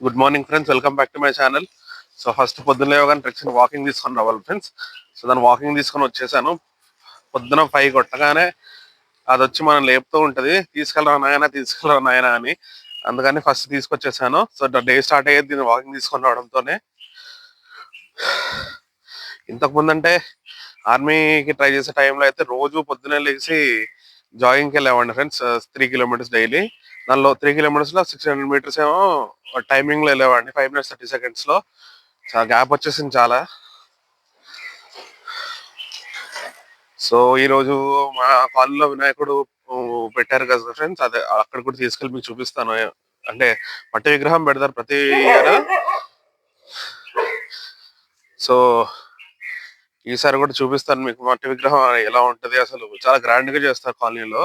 Good morning friends welcome back to my channel so first పొద్దున్న లేవగానే ట్రెక్షన్ walking తీసుకొని రావాలి ఫ్రెండ్స్ సో దాన్ని వాకింగ్ తీసుకొని వచ్చేసాను. పొద్దున ఫైవ్ కొట్టగానే అది వచ్చి మనం లేపుతూ ఉంటుంది. తీసుకెళ్ళరా నాయన తీసుకెళ్ళరా నాయన అని. అందుకని ఫస్ట్ తీసుకొచ్చేసాను. సో డే స్టార్ట్ అయ్యేది దీన్ని వాకింగ్ తీసుకొని రావడంతోనే. ఇంతకు ముందంటే ఆర్మీకి ట్రై చేసే టైంలో అయితే రోజు పొద్దున్నే లేచి జాగింగ్కి వెళ్ళేవాడిని ఫ్రెండ్స్ త్రీ కిలోమీటర్స్ డైలీ దానిలో త్రీ కిలోమీటర్స్లో సిక్స్ హండ్రెడ్ మీటర్స్ ఏమో టైమింగ్లో వెళ్ళేవాడిని. ఫైవ్ మినిట్స్ థర్టీ సెకండ్స్లో. చాలా గ్యాప్ వచ్చేసింది చాలా. సో ఈ రోజు మా కాలనీలో వినాయకుడు పెట్టారు కదా ఫ్రెండ్స్ అదే అక్కడ కూడా తీసుకెళ్ళి మీకు చూపిస్తాను. అంటే మట్టి విగ్రహం పెడతారు ప్రతి ఇయర్ సో ఈసారి కూడా చూపిస్తాను మీకు మట్టి విగ్రహం ఎలా ఉంటది. అసలు చాలా గ్రాండ్గా చేస్తారు కాలనీలో.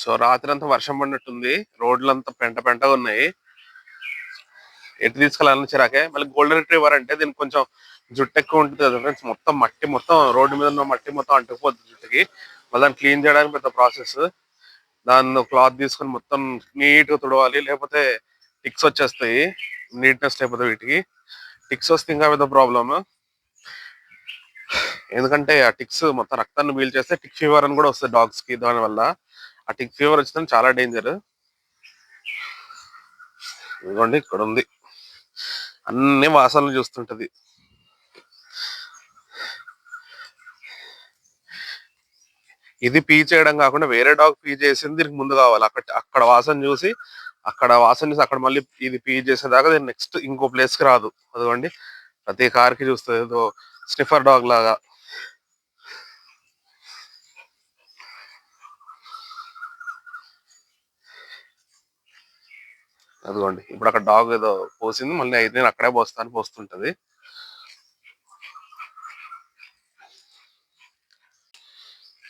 సో రాత్రి అంతా వర్షం పడినట్టుంది. రోడ్లు అంతా పెంట పెంటగా ఉన్నాయి. ఎటు తీసుకెళ్ళాలని చిరాకే. మళ్ళీ గోల్డెన్ రిట్రీవర్ అంటే దీనికి కొంచెం జుట్టు ఎక్కువ ఉంటుంది కదా ఫ్రెండ్స్ మొత్తం మట్టి మొత్తం రోడ్డు మీద ఉన్న మట్టి మొత్తం అంటుకుపోతుంది జుట్టుకి. మళ్ళీ దాన్ని క్లీన్ చేయడానికి పెద్ద ప్రాసెస్. దాన్ని క్లాత్ తీసుకొని మొత్తం నీట్గా తుడవాలి. లేకపోతే టిక్స్ వచ్చేస్తాయి. నీట్నెస్ లేకపోతే వీటికి. టిక్స్ వస్తే ఇంకా పెద్ద ప్రాబ్లమ్. ఎందుకంటే ఆ టిక్స్ మొత్తం రక్తాన్ని బీల్ చేస్తే టిక్ ఫీవర్ అని కూడా వస్తుంది డాగ్స్కి దాని ఆ టిక్ ఫీవర్ వచ్చిందని చాలా డేంజర్ ఇదిగోండి ఇక్కడ ఉంది అన్ని వాసనలు చూస్తుంటది. ఇది పీ చేయడం కాకుండా వేరే డాగ్ పీ చేసింది దీనికి ముందు కావాలి. అక్కడ అక్కడ వాసన చూసి అక్కడ వాసన చూసి అక్కడ మళ్ళీ ఇది పీ చేసేదాకా దీని నెక్స్ట్ ఇంకో ప్లేస్కి రాదు. అదిగోండి ప్రతి కార్కి చూస్తుంది ఏదో స్నిఫర్ డాగ్ లాగా. అదిగోండి. ఇప్పుడు అక్కడ డాగ్ ఏదో పోసింది మళ్ళీ అయితే నేను అక్కడే పోస్తాను పోస్తుంటది.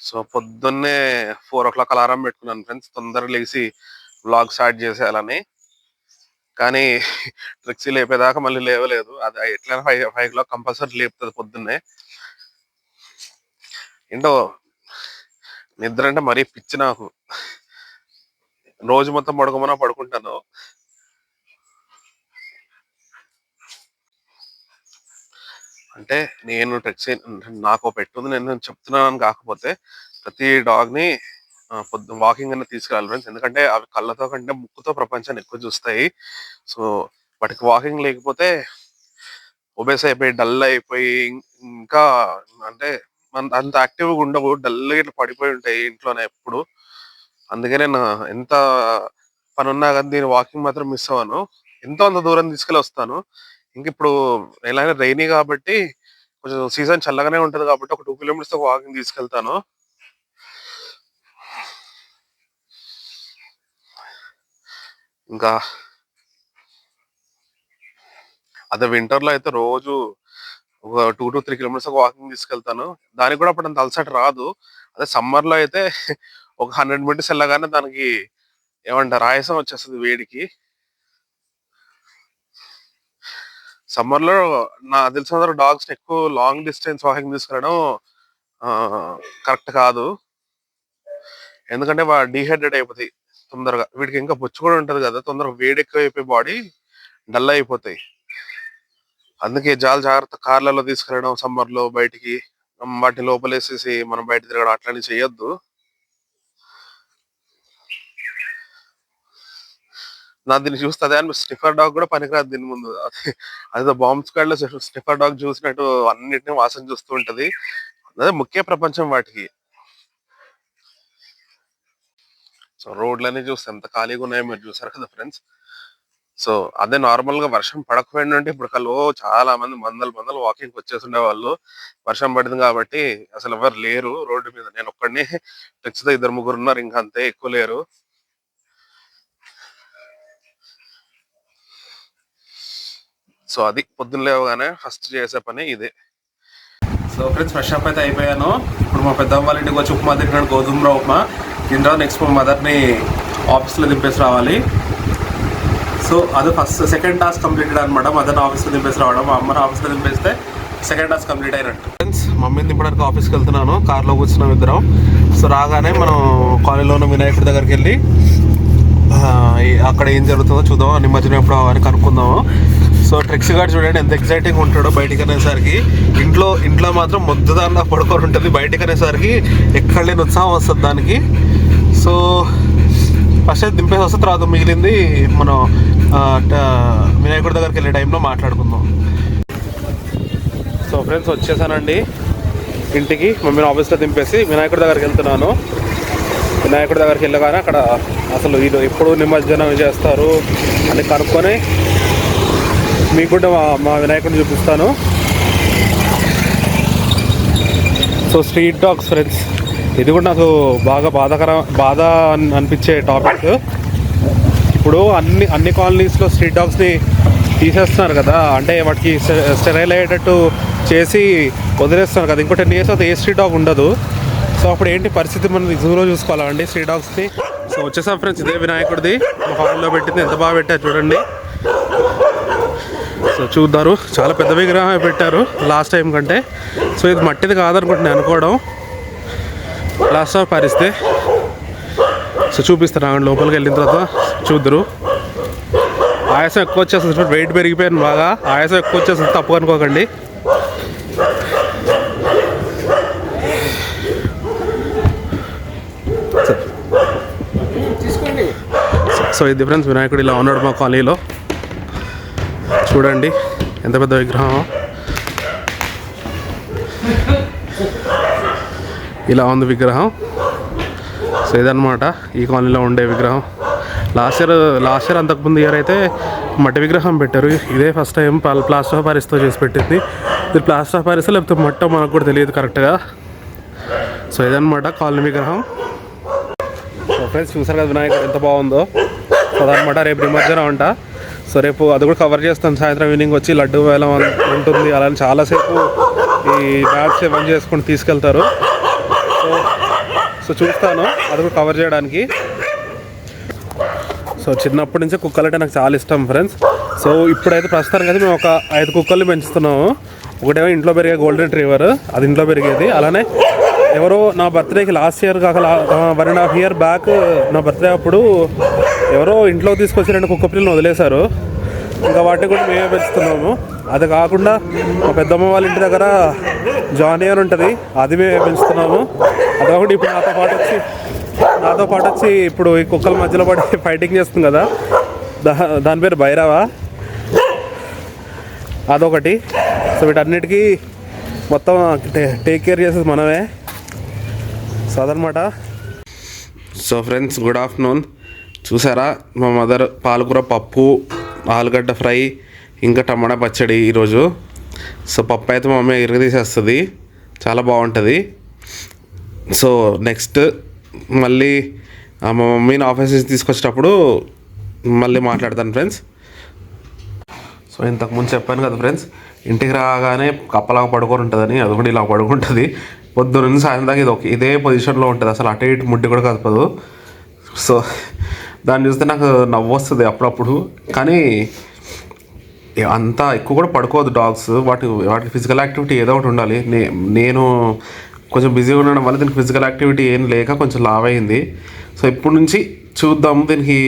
సో పొద్దున్నే ఫోర్ ఓ క్లాక్ అలారం పెట్టుకున్నాను ఫ్రెండ్స్ తొందరగా లేచి బ్లాగ్ స్టార్ట్ చేసేయాలని. కానీ ట్రిక్సీ లేపేదాకా మళ్ళీ లేవలేదు. అది ఎట్లైనా ఫైవ్ ఫైవ్ క్లాక్ కంపల్సరీ లేపుతుంది పొద్దున్నే. ఏంటో నిద్ర అంటే మరీ పిచ్చి నాకు. రోజు మొత్తం పడుకోమన్నా పడుకుంటాను. అంటే నేను ట్రెక్సీ నాకు పెట్టుంది నేను చెప్తున్నాను కాకపోతే ప్రతి డాగ్ని పొద్దు వాకింగ్ అనేది తీసుకురావాలి ఫ్రెండ్స్. ఎందుకంటే అవి కళ్ళతో కంటే ముక్కుతో ప్రపంచాన్ని ఎక్కువ చూస్తాయి. సో వాటికి వాకింగ్ లేకపోతే ఒబేస్ అయిపోయి డల్ అయిపోయి ఇంకా అంటే మన- అంత యాక్టివ్గా ఉండవు. డల్గా ఇట్లా పడిపోయి ఉంటాయి ఇంట్లోనే ఎప్పుడు. అందుకే నేను ఎంత పని ఉన్నా కానీ దీని వాకింగ్ మాత్రం మిస్ అవ్వను. ఎంతో అంత దూరం తీసుకెళ్ళి వస్తాను. ఇంక ఇప్పుడు ఎలా రైనీ కాబట్టి కొంచెం సీజన్ చల్లగానే ఉంటుంది కాబట్టి ఒక టూ కిలోమీటర్స్ వాకింగ్ తీసుకెళ్తాను. ఇంకా అదే వింటర్లో అయితే రోజు ఒక two to three kilometres walking తీసుకెళ్తాను. దానికి కూడా అప్పుడు అంత అలసట రాదు. అదే సమ్మర్లో అయితే ఒక హండ్రెడ్ మీటర్స్ వెళ్ళగానే దానికి ఏమంటారు ఆయాసం వచ్చేస్తుంది వేడికి. సమ్మర్లో నా తెలిసిన డాగ్స్ ఎక్కువ లాంగ్ డిస్టెన్స్ వాకింగ్ తీసుకెళ్ళడం కరెక్ట్ కాదు. ఎందుకంటే డీహైడ్రేట్ అయిపోతాయి తొందరగా. వీటికి ఇంకా బొచ్చు కూడా ఉంటుంది కదా తొందరగా వేడి ఎక్కువ అయిపోయి బాడీ డల్ అయిపోతాయి. అందుకే చాలా జాగ్రత్త కార్లలో తీసుకెళ్ళడం సమ్మర్లో బయటికి వాటిని లోపలేసేసి మనం బయట తిరగడం అట్లాంటివి చేయొద్దు. నా దీన్ని చూస్తే అదే అని స్టిఫర్ డాగ్ కూడా పనికిరాదు దీని ముందు. అది అదే బాంబ్ స్క్వాడ్లో స్టిఫర్ డాగ్ చూసినట్టు అన్నిటిని వాసన చూస్తూ ఉంటది. అదే ముఖ్య ప్రపంచం వాటికి. సో రోడ్లన్నీ చూస్తే ఎంత ఖాళీగా ఉన్నాయో మీరు చూసారు కదా ఫ్రెండ్స్. సో అదే నార్మల్గా వర్షం పడకపోయింది ఇప్పుడు కల్లో చాలా మంది వందల మందలు వాకింగ్ వచ్చేస్తుండే వాళ్ళు. వర్షం పడింది కాబట్టి అసలు ఎవరు లేరు రోడ్డు మీద. నేను ఒక్కడిని తో ఇద్దరు ముగ్గురు ఉన్నారు ఇంకా అంతే ఎక్కువ లేరు. సో అది పొద్దున్న లేవగానే ఫస్ట్ చేసే పని ఇదే. సో ఫ్రెండ్స్ ఫ్రెష్ అప్ అయితే అయిపోయాను. ఇప్పుడు మా పెద్దమ్మ వాళ్ళ ఇంటికి వచ్చి ఉప్మా తింటున్నాడు గోధుమ ఉప్మా. దీని నెక్స్ట్ మా మదర్ని ఆఫీస్లో దింపేసి రావాలి. సో అది ఫస్ట్ సెకండ్ టాస్క్ కంప్లీటెడ్ అనమాట మదర్ ఆఫీస్లో దింపేసి రావడం. మా అమ్మని ఆఫీస్లో దింపేస్తే సెకండ్ టాస్క్ కంప్లీట్ అయినట్టు. ఫ్రెండ్స్ మమ్మీని దింపడానికి ఆఫీస్కి వెళ్తున్నాను. కార్లో కూర్చున్నాం ఇద్దరం. సో రాగానే మనం కాలేజీలో ఉన్న వినాయకుడి దగ్గరికి వెళ్ళి అక్కడ ఏం జరుగుతుందో చూద్దాం. నిమజ్జనం ఎప్పుడు అని కనుక్కుందాము. సో ట్రిక్స్ గారు చూడండి ఎంత ఎక్సైటింగ్ ఉంటాడో బయటికి అనేసరికి. ఇంట్లో ఇంట్లో మాత్రం మొద్దుదాన్న పడుకొని ఉంటుంది బయటికి అనేసరికి ఎక్కడ లేని ఉత్సాహం వస్తుంది దానికి. సో ఫస్ట్ అయితే దింపేసి వస్తే తర్వాత మిగిలింది మనం వినాయకుడి దగ్గరికి వెళ్ళే టైంలో మాట్లాడుకుందాం. సో ఫ్రెండ్స్ వచ్చేసానండి. ఇంటికి మమ్మీని ఆఫీస్లో దింపేసి వినాయకుడి దగ్గరికి వెళ్తున్నాను. వినాయకుడి దగ్గరికి వెళ్ళగానే అక్కడ అసలు వీళ్ళు ఎప్పుడు నిమజ్జనం చేస్తారు అని కనుక్కొని మీకు కూడా మా మా వినాయకుడిని చూపిస్తాను. సో స్ట్రీట్ డాగ్స్ ఫ్రెండ్స్ ఇది కూడా నాకు బాగా బాధాకర బాధ అని అనిపించే టాపిక్ ఇప్పుడు అన్ని అన్ని కాలనీస్లో స్ట్రీట్ డాగ్స్ని తీసేస్తున్నారు కదా. అంటే వాటికి స్టెరైల్ అయ్యేటట్టు చేసి వదిలేస్తున్నారు కదా. ఇంకో టెన్ ఇయర్స్ అయితే ఏ స్ట్రీట్ డాగ్ ఉండదు. సో అప్పుడు ఏంటి పరిస్థితి మనం జూలో చూసుకోవాలండి స్ట్రీట్ డాగ్స్ని సో వచ్చేసాం ఫ్రెండ్స్ ఇదే వినాయకుడిది. హాల్లో పెట్టింది. ఎంత బాగా పెట్టారు చూడండి. సో చూద్దారు. చాలా పెద్ద విగ్రహం పెట్టారు లాస్ట్ టైం కంటే. సో ఇది మట్టిది కాదనుకుంటున్నాను అనుకోవడం. లాస్ట్ ఆఫ్ పారిస్తే సో చూపిస్తాను లోపలికి వెళ్ళిన తర్వాత చూద్దరు. ఆయాసం ఎక్కువ వచ్చేస్తుంది వెయిట్ పెరిగిపోయాను బాగా. ఆయాసం ఎక్కువ వచ్చేస్తుంది తప్పు అనుకోకండి. సో ఇది ఫ్రెండ్స్ వినాయకుడు ఇలా ఉన్నాడు మా కాలనీలో. చూడండి. ఎంత పెద్ద విగ్రహం? ఇలా ఉంది విగ్రహం. సో ఇదన్నమాట ఈ కాలనీలో ఉండే విగ్రహం. లాస్ట్ ఇయర్ లాస్ట్ ఇయర్ అంతకుముందు ఇయర్ అయితే మట్టి విగ్రహం పెట్టారు. ఇదే ఫస్ట్ టైం ప్లాస్టర్ ఆఫ్ పారిస్తో చేసి పెట్టింది. ఇది ప్లాస్టర్ ఆఫ్ పారిస్ లేకపోతే మట్టో మనకు కూడా తెలియదు కరెక్ట్గా సో ఇదన్నమాట కాలనీ విగ్రహం. సో ఫ్రెండ్స్ చూసారు కదా వినాయకుడు ఎంత బాగుందో. సో అదనమాట రేపు నిమజ్జనం అంట. సో రేపు అది కూడా కవర్ చేస్తాం సాయంత్రం ఈవినింగ్ వచ్చి లడ్డు వేలం ఉంటుంది. అలానే చాలాసేపు ఈ బ్యాట్స్ ఇవన్నీ చేసుకొని తీసుకెళ్తారు. సో సో చూస్తాను. అది కూడా కవర్ చేయడానికి. సో చిన్నప్పటి నుంచే కుక్కలు అంటే నాకు చాలా ఇష్టం ఫ్రెండ్స్ సో ఇప్పుడైతే ప్రస్తుతానికి అయితే మేము ఒక ఐదు కుక్కల్ని పెంచుతున్నాము. ఒకటేమో ఇంట్లో పెరిగే గోల్డెన్ రిట్రీవర్ అది ఇంట్లో పెరిగేది. అలానే ఎవరో నా బర్త్డేకి లాస్ట్ ఇయర్ కాక one and half year back నా బర్త్డే అప్పుడు ఎవరో ఇంట్లో తీసుకొచ్చి రెండు కుక్క పిల్లలు వదిలేశారు. ఇంకా వాటిని కూడా మేమే పెంచుతున్నాము. అది కాకుండా మా పెద్దమ్మ వాళ్ళ ఇంటి దగ్గర జానీ అని ఉంటుంది. అది మేమే పెంచుతున్నాము. అది కాకుండా ఇప్పుడు నాతో పాటు వచ్చి నాతో పాటు వచ్చి ఇప్పుడు ఈ కుక్కల మధ్యలో పడి ఫైటింగ్ చేస్తుంది కదా. దా దాని పేరు భైరవా. అదొకటి. సో వీటన్నిటికీ మొత్తం టే- టేక్ కేర్ చేసేది మనమే. సో అదనమాట. సో ఫ్రెండ్స్ గుడ్ ఆఫ్టర్నూన్ చూసారా? మా మదర్ పాలకూర పప్పు ఆలుగడ్డ ఫ్రై ఇంకా టమాటా పచ్చడి ఈరోజు. సో పప్పు అయితే మా మమ్మీ ఇరగ తీసేస్తుంది చాలా బాగుంటుంది. సో నెక్స్ట్ మళ్ళీ మా మమ్మీని ఆఫీస్ నుంచి తీసుకొచ్చేటప్పుడు మళ్ళీ మాట్లాడతాను ఫ్రెండ్స్. సో ఇంతకుముందు చెప్పాను కదా ఫ్రెండ్స్ ఇంటికి రాగానే కప్పలాగా పడుకొని ఉంటుందని అది కూడా ఇలా పడుకుంటుంది. పొద్దున్న నుంచి సాయంత్రం దాకా ఇది ఒక ఇదే పొజిషన్లో ఉంటుంది. అసలు అటు ఇటు ముడ్డి కూడా కదపదు. సో దాన్ని చూస్తే నాకు నవ్వు వస్తుంది అప్పుడప్పుడు. కానీ అంత ఎక్కువ కూడా పడుకోవద్దు డాగ్స్. వాటి వాటి ఫిజికల్ యాక్టివిటీ ఏదో ఒకటి ఉండాలి. నే నేను కొంచెం బిజీగా ఉండడం వల్ల దీనికి ఫిజికల్ యాక్టివిటీ ఏం లేక కొంచెం లావ్ అయింది సో ఇప్పటి నుంచి చూద్దాం దీనికి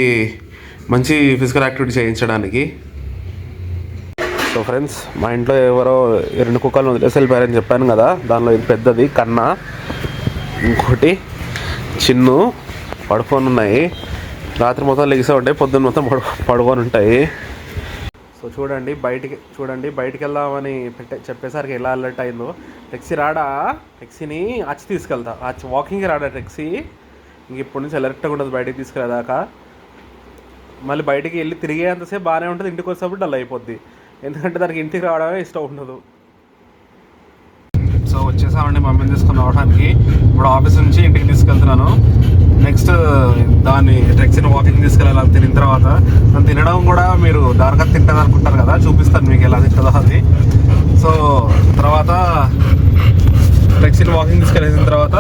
మంచి ఫిజికల్ యాక్టివిటీ చేయించడానికి. సో ఫ్రెండ్స్ మా ఇంట్లో ఎవరో రెండు కుక్కలు వదిలేసి వెళ్ళిపోయారని చెప్పాను కదా. దానిలో ఇది పెద్దది కన్నా. ఇంకోటి చిన్ను పడుకొని ఉన్నాయి రాత్రి మొత్తం లెగిసే ఉంటాయి పొద్దున్న మొత్తం పడుకొని ఉంటాయి సో చూడండి బయటికి చూడండి బయటికి వెళ్దామని పెట్టే చెప్పేసరికి ఎలా అలర్ట్ అయిందో. టెక్సీ రాడా? టెక్సీని అచ్చి తీసుకెళ్తా. అచ్చి వాకింగ్కి రాడా టెక్సీ ఇంక ఇప్పటి నుంచి అలర్ట్గా ఉండదు బయటికి తీసుకెళ్ళేదాకా మళ్ళీ బయటికి వెళ్ళి తిరిగేంతసేపు బాగానే ఉంటుంది ఇంటికి వచ్చేటప్పుడు డల్ అయిపోద్ది. ఎందుకంటే దానికి ఇంటికి రావడమే ఇష్టం ఉండదు. సో వచ్చేసామండి మమ్మీని తీసుకుని రావడానికి. ఇప్పుడు ఆఫీస్ నుంచి ఇంటికి తీసుకెళ్తున్నాను. నెక్స్ట్ దాన్ని టెక్సీని వాకింగ్ తీసుకెళ్ళాలి తినిన తర్వాత దాన్ని తినడం కూడా మీరు దారిగా తింటుంది అనుకుంటారు కదా చూపిస్తాను మీకు ఎలా తింటుందో అది. సో తర్వాత టెక్సీని వాకింగ్ తీసుకెళ్ళేసిన తర్వాత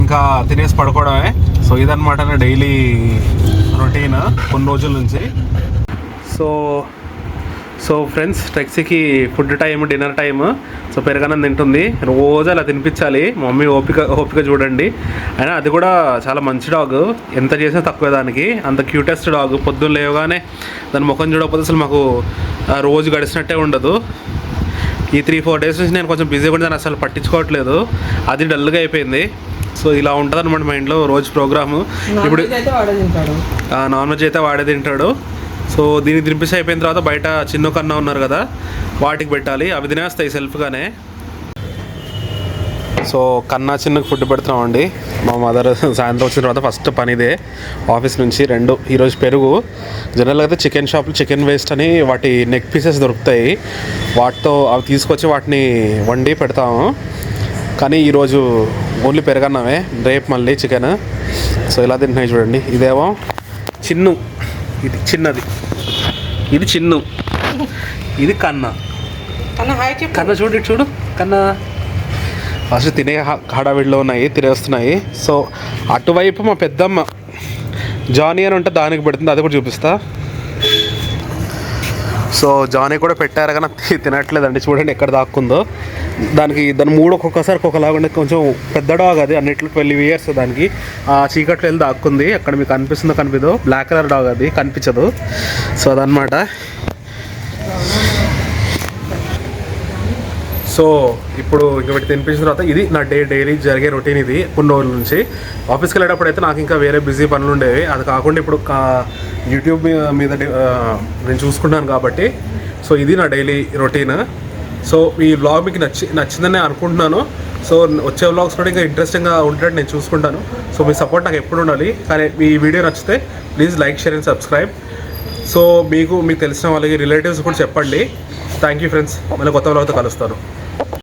ఇంకా తినేసి పడుకోవడమే. సో ఇదనమాట నా డైలీ రొటీన్ కొన్ని రోజుల నుంచి. So so friends టెక్సీకి food time dinner time so పెరగనం తింటుంది. రోజు అలా తినిపించాలి. మమ్మీ ఓపిక ఓపిక చూడండి. అయినా అది కూడా చాలా మంచి డాగ్ ఎంత చేసినా తక్కువే దానికి. అంత క్యూటెస్ట్ డాగ్ పొద్దున్న లేవగానే దాని ముఖం చూడకపోతే అసలు మాకు రోజు గడిచినట్టే ఉండదు. ఈ త్రీ ఫోర్ డేస్ నుంచి నేను కొంచెం బిజీగా ఉండి దాన్ని అసలు పట్టించుకోవట్లేదు. అది డల్గా అయిపోయింది. సో ఇలా ఉంటుంది అనమాట మా ఇంట్లో రోజు ప్రోగ్రాము. ఇప్పుడు నాన్ వెజ్ అయితే వాడే తింటాడు. సో దీనికి దింపేసి అయిపోయిన తర్వాత బయట చిన్న కన్నా ఉన్నారు కదా వాటికి పెట్టాలి. అవి తినేస్తాయి సెల్ఫ్గానే. సో కన్నా చిన్నకు ఫుడ్ పెడుతున్నామండి. మా మదర్ సాయంత్రం వచ్చిన తర్వాత ఫస్ట్ పనిదే ఆఫీస్ నుంచి రెండు ఈరోజు పెరుగు. జనరల్గా అయితే చికెన్ షాప్లో చికెన్ వేస్ట్ అని వాటి నెక్ పీసెస్ దొరుకుతాయి. వాటితో అవి తీసుకొచ్చి వాటిని వండి పెడతాము. కానీ ఈరోజు ఓన్లీ పెరగన్నామే రేపు మళ్ళీ చికెన్. సో ఇలా తింటున్నాయి చూడండి. ఇదేమో చిన్ను. ఇది చిన్నది. ఇది చిన్ను. ఇది కన్నా. కన్నా చూడు చూడు. కన్నా. ఫస్ట్ తినే హడావిడిలో ఉన్నాయి తినేస్తున్నాయి. సో అటువైపు మా పెద్దమ్మ జానీ అని ఉంటే దానికి పెడుతుంది అది కూడా చూపిస్తా. సో జానీ కూడా పెట్టారు కానీ తినట్లేదండి. చూడండి ఎక్కడ దాక్కుందో. దానికి దాని మూడు ఒక్కొక్కసారి ఒక్కొక్కలాగా కొంచెం పెద్ద డాగ్ అది. అన్నిట్లో ట్వెల్వ్ ఇయర్స్ దానికి. ఆ చీకట్లో వెళ్ళి దాక్కుంది. అక్కడ మీకు కనిపిస్తుందో కనిపిదో. బ్లాక్ కలర్ డాగ్ అది. కనిపించదు. సో అదనమాట సో ఇప్పుడు ఇంకా వీటి తినిపించిన తర్వాత ఇది నా డే డైలీ జరిగే రొటీన్ ఇది కొన్ని రోజుల నుంచి. ఆఫీస్కి వెళ్ళేటప్పుడు అయితే నాకు ఇంకా వేరే బిజీ పనులు ఉండేవి. అది కాకుండా ఇప్పుడు యూట్యూబ్ మీద నేను చూసుకుంటాను కాబట్టి. సో ఇది నా డైలీ రొటీన్. సో ఈ వ్లాగ్ మీకు నచ్చి నచ్చిందని నేను అనుకుంటున్నాను. సో వచ్చే వ్లాగ్స్ కూడా ఇంకా ఇంట్రెస్టింగ్గా ఉండేటట్టు నేను చూసుకుంటాను. సో మీ సపోర్ట్ నాకు ఎప్పుడు ఉండాలి. కానీ ఈ వీడియో నచ్చితే please like share and subscribe so మీకు మీకు తెలిసిన వాళ్ళకి రిలేటివ్స్ కూడా చెప్పండి. థ్యాంక్ యూ ఫ్రెండ్స్ మళ్ళీ కొత్త వాళ్ళతో కలుస్తాను.